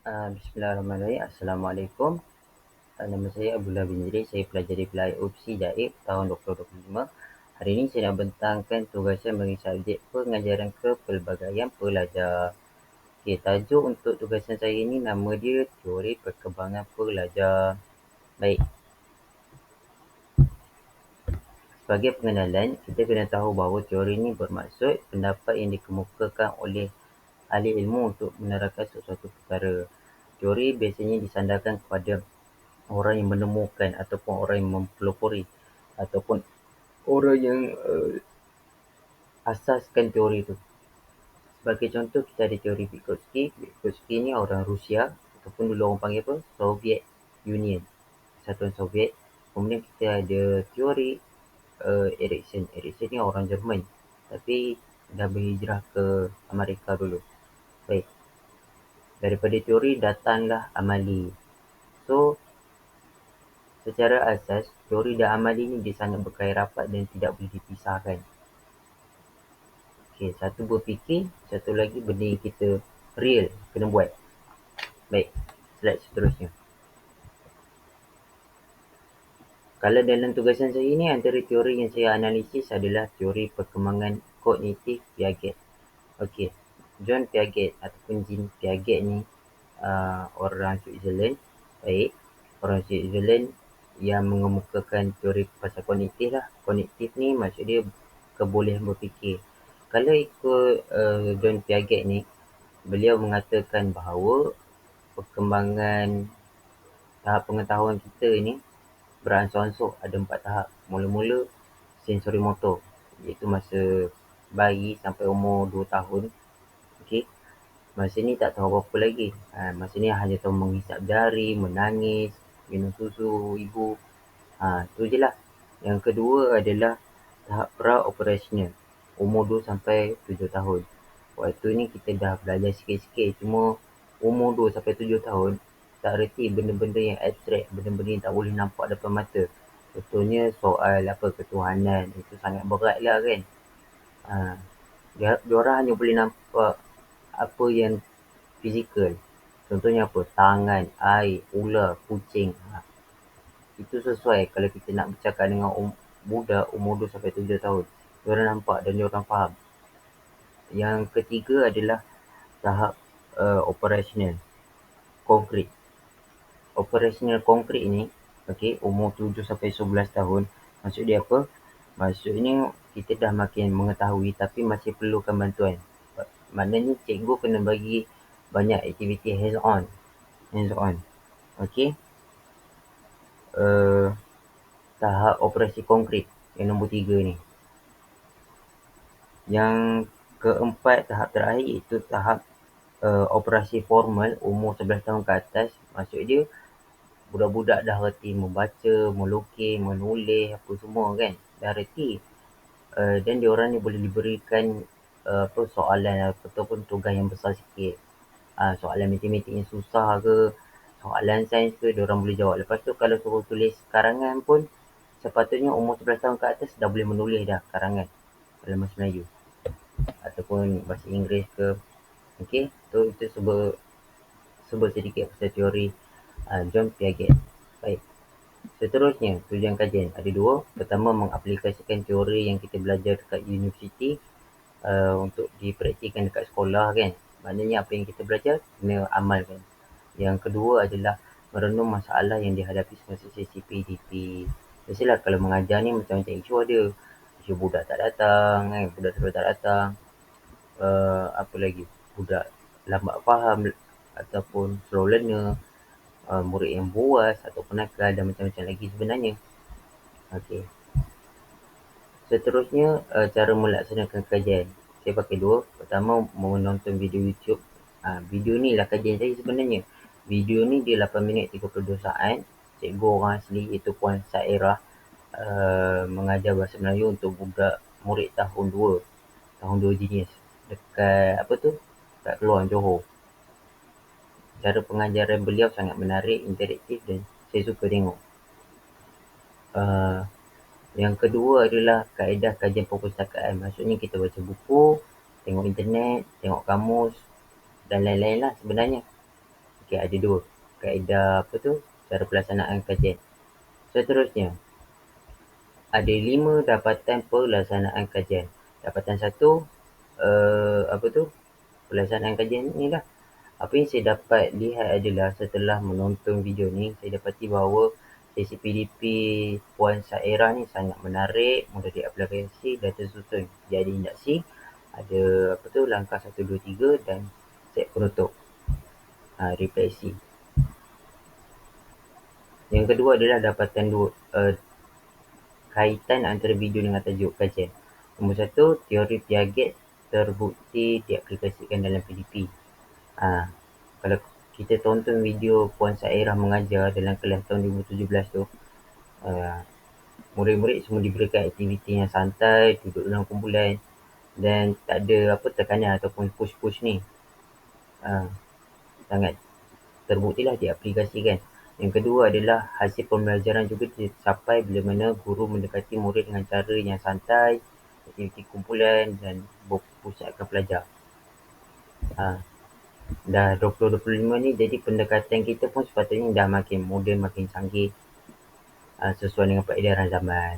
Uh, Bismillahirrahmanirrahim. Assalamualaikum. Uh, nama saya Abdullah bin Idris. Saya pelajar di Pelai UPSI Jaib tahun 2025. Hari ini saya nak bentangkan tugasan bagi subjek pengajaran kepelbagaian pelajar. Okay, tajuk untuk tugasan saya ini nama dia Teori Perkembangan Pelajar. Baik. Sebagai pengenalan, kita kena tahu bahawa teori ini bermaksud pendapat yang dikemukakan oleh ahli ilmu untuk menerangkan sesuatu perkara. Teori biasanya disandarkan kepada orang yang menemukan ataupun orang yang mempelopori ataupun orang yang uh, asaskan teori itu. Sebagai contoh, kita ada teori Vygotsky. Vygotsky ni orang Rusia ataupun dulu orang panggil apa? Soviet Union. Satuan Soviet. Kemudian kita ada teori uh, Erikson. Erikson ni orang Jerman. Tapi dah berhijrah ke Amerika dulu. Baik. Daripada teori datanglah amali. So, secara asas, teori dan amali ni dia sangat berkait rapat dan tidak boleh dipisahkan. Okey, satu berfikir, satu lagi benda yang kita real kena buat. Baik, slide seterusnya. Kalau dalam tugasan saya ini, antara teori yang saya analisis adalah teori perkembangan kognitif Piaget. Okey, John Piaget ataupun Jean Piaget ni uh, orang Switzerland. Baik, orang Switzerland yang mengemukakan teori pasal kognitif lah. Kognitif ni maksud dia kebolehan berfikir. Kalau ikut uh, John Piaget ni, beliau mengatakan bahawa perkembangan tahap pengetahuan kita ni beransur-ansur ada empat tahap. Mula-mula sensori motor iaitu masa bayi sampai umur 2 tahun Okey. Masa ni tak tahu apa-apa lagi. Ha, masa ni hanya tahu menghisap jari, menangis, minum susu ibu. Ha, tu je lah. Yang kedua adalah tahap pra-operasional. Umur 2 sampai 7 tahun. Waktu ni kita dah belajar sikit-sikit. Cuma umur 2 sampai 7 tahun, tak reti benda-benda yang abstrak, benda-benda yang tak boleh nampak depan mata. Contohnya soal apa ketuhanan, itu sangat berat lah kan. Ha, dia, dia orang hanya boleh nampak apa yang fizikal. Contohnya apa? Tangan, air, ular, kucing. Ha. Itu sesuai kalau kita nak bercakap dengan um, budak umur 2 sampai 7 tahun. Diorang nampak dan diorang faham. Yang ketiga adalah tahap uh, operasional. Konkret. Operasional konkret ini, okay, umur 7 sampai 11 tahun. Maksud dia apa? Maksudnya kita dah makin mengetahui tapi masih perlukan bantuan maknanya cikgu kena bagi banyak aktiviti hands on. Hands on. Okey? Uh, tahap operasi konkret yang nombor tiga ni. Yang keempat tahap terakhir itu tahap uh, operasi formal umur 11 tahun ke atas. Maksud dia budak-budak dah reti membaca, melukis, menulis apa semua kan. Dah reti uh, dan diorang ni boleh diberikan apa soalan ataupun tugas yang besar sikit. Uh, soalan matematik yang susah ke, soalan sains ke, dia orang boleh jawab. Lepas tu kalau suruh tulis karangan pun sepatutnya umur 11 tahun ke atas dah boleh menulis dah karangan dalam bahasa Melayu ataupun bahasa Inggeris ke. Okey, tu itu sebab sebut sedikit pasal teori uh, John Piaget. Baik. Seterusnya, tujuan kajian ada dua. Pertama, mengaplikasikan teori yang kita belajar dekat universiti uh, untuk dipraktikkan dekat sekolah kan. Maknanya apa yang kita belajar kena amalkan. Yang kedua adalah merenung masalah yang dihadapi semasa sesi PDP. Biasalah kalau mengajar ni macam-macam isu ada. Isu budak tak datang, kan? budak terus tak datang. Uh, apa lagi? Budak lambat faham ataupun slow learner. Uh, murid yang buas ataupun nakal dan macam-macam lagi sebenarnya. Okey. Seterusnya, uh, cara melaksanakan kajian. Saya pakai dua. Pertama, menonton video YouTube. Uh, video ni lah kajian saya sebenarnya. Video ni dia 8 minit 32 saat. Cikgu orang asli iaitu Puan Sairah uh, mengajar bahasa Melayu untuk budak murid tahun 2. Tahun 2 jenis. Dekat apa tu? Dekat Keluar Johor. Cara pengajaran beliau sangat menarik, interaktif dan saya suka tengok. Uh, yang kedua adalah kaedah kajian perpustakaan. Maksudnya kita baca buku, tengok internet, tengok kamus dan lain-lain lah sebenarnya. Okey, ada dua. Kaedah apa tu? Cara pelaksanaan kajian. Seterusnya, ada lima dapatan pelaksanaan kajian. Dapatan satu, uh, apa tu? Pelaksanaan kajian ni lah. Apa yang saya dapat lihat adalah setelah menonton video ni, saya dapati bahawa sesi PDP Puan Saira ni sangat menarik, mudah diaplikasi dan tersusun. Jadi indaksi ada apa tu langkah 1 2 3 dan set penutup. Ha, refleksi. Yang kedua adalah dapatan dua uh, kaitan antara video dengan tajuk kajian. Nombor satu, teori Piaget terbukti diaplikasikan dalam PDP. Ha, kalau kita tonton video Puan Sairah mengajar dalam kelas tahun 2017 tu, uh, murid-murid semua diberikan aktiviti yang santai, duduk dalam kumpulan dan tak ada apa tekanan ataupun push-push ni. Uh, sangat terbuktilah diaplikasikan. Yang kedua adalah hasil pembelajaran juga dicapai bila mana guru mendekati murid dengan cara yang santai, aktiviti kumpulan dan berpusatkan pelajar. Ha. Dah 2025 ni jadi pendekatan kita pun sepatutnya dah makin moden, makin canggih ha, sesuai dengan peredaran zaman.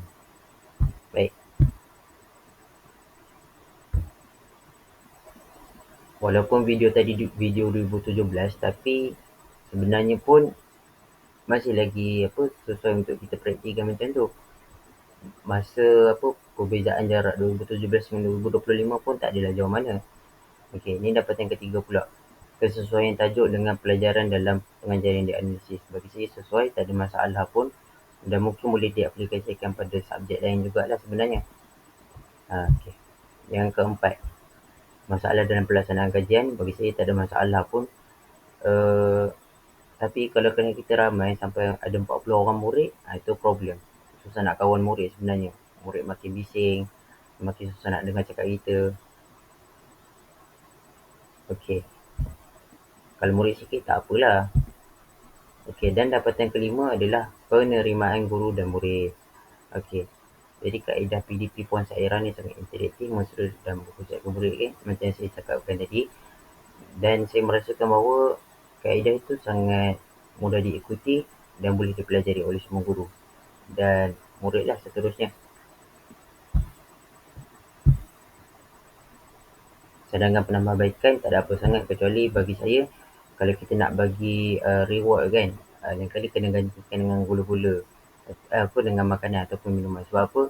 Baik. Walaupun video tadi video 2017 tapi sebenarnya pun masih lagi apa sesuai untuk kita praktikkan macam tu. Masa apa perbezaan jarak 2017 dengan 2025 pun tak adalah jauh mana. Okey, ini dapat yang ketiga pula. Kesesuaian tajuk dengan pelajaran dalam pengajaran yang dianalisis. Bagi saya sesuai, tak ada masalah pun dan mungkin boleh diaplikasikan pada subjek lain jugalah sebenarnya. Ha, okay. Yang keempat, masalah dalam pelaksanaan kajian, bagi saya tak ada masalah pun. Uh, tapi kalau kena kita ramai sampai ada 40 orang murid, ha, itu problem. Susah nak kawan murid sebenarnya. Murid makin bising, makin susah nak dengar cakap kita. Okey. Kalau murid sikit tak apalah. Okey, dan dapatan kelima adalah penerimaan guru dan murid. Okey. Jadi kaedah PDP Puan Saira ni sangat interaktif, mesra dan berkhusus ke murid kan, macam yang saya cakapkan tadi. Dan saya merasakan bahawa kaedah itu sangat mudah diikuti dan boleh dipelajari oleh semua guru dan muridlah seterusnya. Sedangkan penambahbaikan tak ada apa sangat kecuali bagi saya kalau kita nak bagi uh, reward kan uh, lain kali kena gantikan dengan gula-gula uh, apa dengan makanan ataupun minuman sebab apa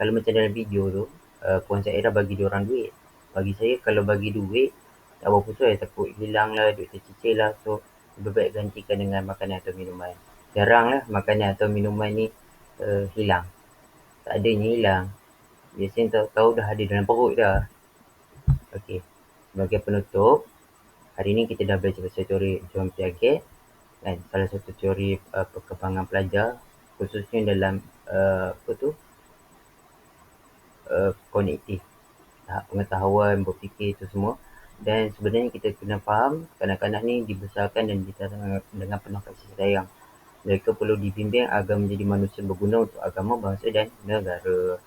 kalau macam dalam video tu uh, Puan Zaira bagi dia orang duit bagi saya kalau bagi duit tak apa susah takut hilang lah, duit tercicir lah. So, lebih baik gantikan dengan makanan atau minuman. Jarang lah makanan atau minuman ni uh, hilang. Tak adanya hilang. Biasanya tahu-tahu dah ada dalam perut dah. Okey. Sebagai penutup, hari ni kita dah belajar pasal teori John Piaget dan salah satu teori uh, perkembangan pelajar khususnya dalam uh, apa tu uh, kognitif tahap pengetahuan berfikir itu semua dan sebenarnya kita kena faham kanak-kanak ni dibesarkan dan ditanam dengan penuh kasih sayang. Mereka perlu dibimbing agar menjadi manusia berguna untuk agama, bangsa dan negara.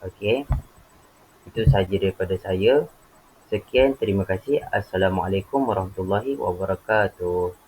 Okey. Itu sahaja daripada saya. Sekian, terima kasih. Assalamualaikum warahmatullahi wabarakatuh.